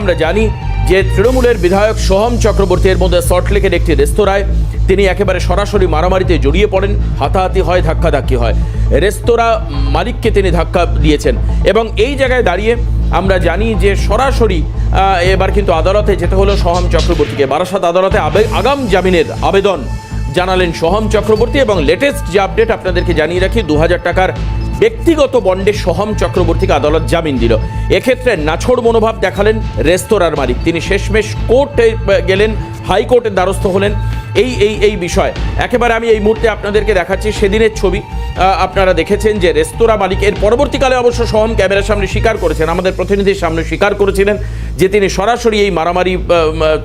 আমরা জানি যে তৃণমূলের বিধায়ক সোহম চক্রবর্তী এর মধ্যে সল্টলেকের একটি রেস্তোরাঁয় তিনি একেবারে সরাসরি মারামারিতে জড়িয়ে পড়েন, হাতাহাতি হয়, ধাক্কাধাক্কি হয়। রেস্তোরাঁ মালিককে তিনি ধাক্কা দিয়েছেন এবং এই জায়গায় দাঁড়িয়ে আমরা জানি যে সরাসরি এবার কিন্তু আদালতে যেতে হলো সোহম চক্রবর্তীকে। বারাসাত আদালতে আগাম জামিনের আবেদন জানালেন সোহম চক্রবর্তী এবং লেটেস্ট যে আপডেট আপনাদেরকে জানিয়ে রাখি, দু হাজার টাকার ব্যক্তিগত বন্ডে সহম চক্রবর্তীকে আদালত জামিন দিল। এক্ষেত্রে নাছোড় মনোভাব দেখালেন রেস্তোরাঁর মালিক। তিনি শেষমেশ কোর্টে গেলেন, হাইকোর্টের দ্বারস্থ হলেন। এই এই এই বিষয়। একেবারে আমি এই মুহূর্তে আপনাদেরকে দেখাচ্ছি সেদিনের ছবি। আপনারা দেখেছেন যে রেস্তোরাঁ মালিক, এর পরবর্তীকালে অবশ্য সোহম ক্যামেরার সামনে স্বীকার করেছেন, আমাদের প্রতিনিধির সামনে স্বীকার করেছিলেন যে তিনি সরাসরি এই মারামারি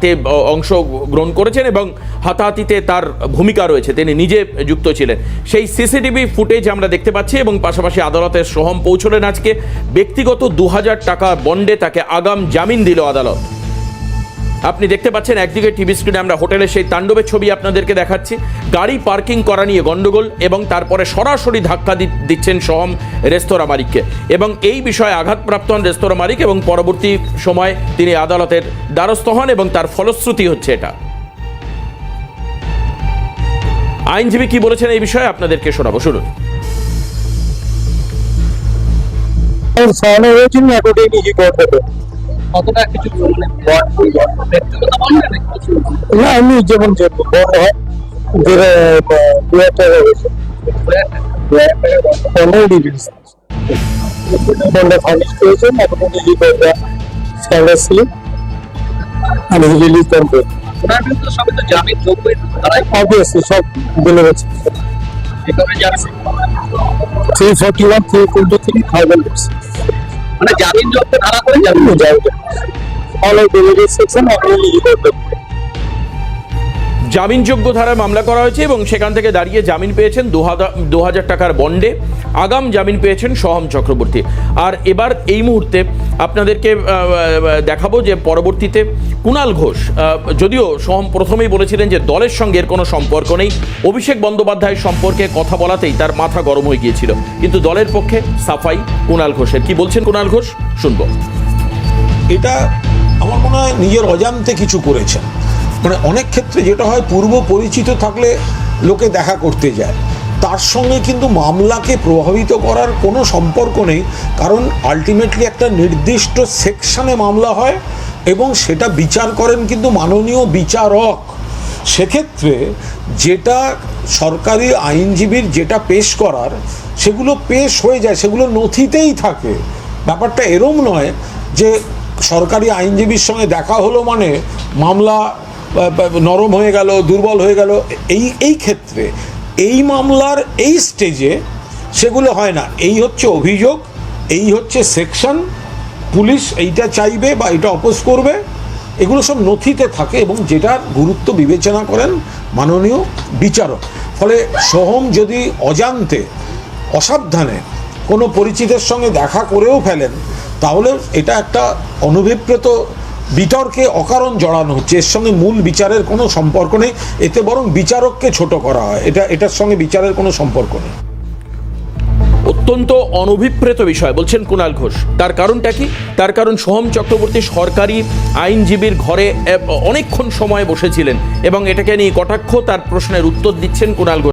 তে অংশ গ্রহণ করেছেন এবং হাতাহাতিতে তার ভূমিকা রয়েছে, তিনি নিজে যুক্ত ছিলেন। সেই সিসিটিভি ফুটেজ আমরা দেখতে পাচ্ছি এবং পাশাপাশি আদালতের সোহম পৌঁছলেন আজকে। ব্যক্তিগত দু হাজার টাকা বন্ডে তাকে আগাম জামিন দিল আদালত। আপনি দেখতে পাচ্ছেন একদিকে টিভি স্ক্রিনে আমরা হোটেলের সেই তাণ্ডবের ছবি আপনাদেরকে দেখাচ্ছি। গাড়ি পার্কিং করা নিয়ে গন্ডগোল এবং তারপরে সরাসরি ধাক্কা দিচ্ছেন সহম রেস্তোরাঁ মালিককে। এবং এই বিষয়ে আঘাতপ্রাপ্ত হন রেস্তোরাঁ মালিক এবং পরবর্তী সময় তিনি আদালতের দ্বারস্থ হন এবং তার ফলশ্রুতি হচ্ছে এটা। আইনজীবী কি বলেছেন এই বিষয়ে আপনাদেরকে শোনাবো, শুনুন। কতটা কিছু না এমনি যেমন যে আমি রিলিজ করব ওনার তো জামিন তারাই অবভিয়াসলি সব বলে গেছে। Three forty one three twenty three thousand মানে জামিন যোগ্য ধারা করে জামিন যাবে সেকশন আপনি নিজে করবে জামিনযোগ্য ধারায় মামলা করা হয়েছে এবং সেখান থেকে দাঁড়িয়ে জামিন পেয়েছেন দু হাজার দু হাজার টাকার বন্ডে। আগাম জামিন পেয়েছেন সহম চক্রবর্তী। আর এবার এই মুহূর্তে আপনাদেরকে দেখাবো যে পরবর্তীতে কুণাল ঘোষ যদিও সহম প্রথমেই বলেছিলেন যে দলের সঙ্গে এর কোনো সম্পর্ক নেই, অভিষেক বন্দ্যোপাধ্যায় সম্পর্কে কথা বলাতেই তার মাথা গরম হয়ে গিয়েছিল। কিন্তু দলের পক্ষে সাফাই কুণাল ঘোষের। কি বলছেন কুণাল ঘোষ? শুনব। এটা আমার মনে হয় নিজের অজান্তে কিছু করেছেন। মানে অনেক ক্ষেত্রে যেটা হয়, পূর্ব পরিচিত থাকলে লোকে দেখা করতে যায়। তার সঙ্গে কিন্তু মামলাকে প্রভাবিত করার কোনো সম্পর্ক নেই, কারণ আলটিমেটলি একটা নির্দিষ্ট সেকশনে মামলা হয় এবং সেটা বিচার করেন কিন্তু মাননীয় বিচারক। সেক্ষেত্রে যেটা সরকারি আইনজীবীর যেটা পেশ করার, সেগুলো পেশ হয়ে যায়, সেগুলো নথিতেই থাকে। ব্যাপারটা এরম নয় যে সরকারি আইনজীবীর সঙ্গে দেখা হলো মানে মামলা নরম হয়ে গেল, দুর্বল হয়ে গেল, এই এই ক্ষেত্রে এই মামলার এই স্টেজে সেগুলো হয় না। এই হচ্ছে অভিযোগ, এই হচ্ছে সেকশন পুলিশ এইটা চাইবে বা এটা অপোজ করবে, এগুলো সব নথিতে থাকে এবং যেটার গুরুত্ব বিবেচনা করেন মাননীয় বিচারক। ফলে সোহম যদি অজান্তে, অসাবধানে কোনো পরিচিতের সঙ্গে দেখা করেও ফেলেন, তাহলে এটা একটা অনভিপ্রেত বিতর্কে অকারণ জড়ানো হচ্ছে। এর সঙ্গে মূল বিচারের কোনো সম্পর্ক নেই। এতে বরং বিচারককে ছোট করা হয়। এটা, এটার সঙ্গে বিচারের কোনো সম্পর্ক নেই। অত্যন্ত অনভিপ্রেত বিষয়, বলছেন কুণাল ঘোষ। তার কারণটা কি? তার কারণ সোহম চক্রবর্তী সরকারি আইনজীবীর ঘরে অনেকক্ষণ সময় বসেছিলেন এবং এটাকে নিয়ে কটাক্ষ তার প্রশ্নের উত্তর দিচ্ছেন কুণাল ঘোষ।